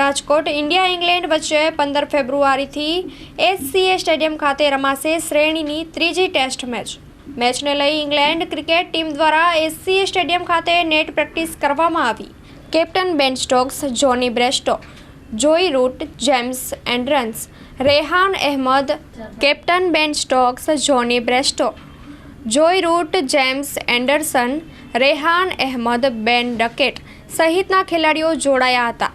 Rajkot, India, England વચ્ચે પંદર ફેબ્રુઆરીથી એચસીએ stadium ખાતે રમાશે શ્રેણીની ત્રીજી ટેસ્ટ મેચ. મેચને લઈ ઇંગ્લેન્ડ ક્રિકેટ ટીમ દ્વારા એચસીએ સ્ટેડિયમ ખાતે નેટ પ્રેક્ટિસ કરવામાં આવી. Captain Ben Stokes, Jonny Bairstow, Joe Root, James Anderson, Rehan Ahmed, captain Ben Stokes, Jonny Bairstow Joe Root, James Anderson, Rehan Ahmed, Ben Duckett સહિતના ખેલાડીઓ જોડાયા હતા.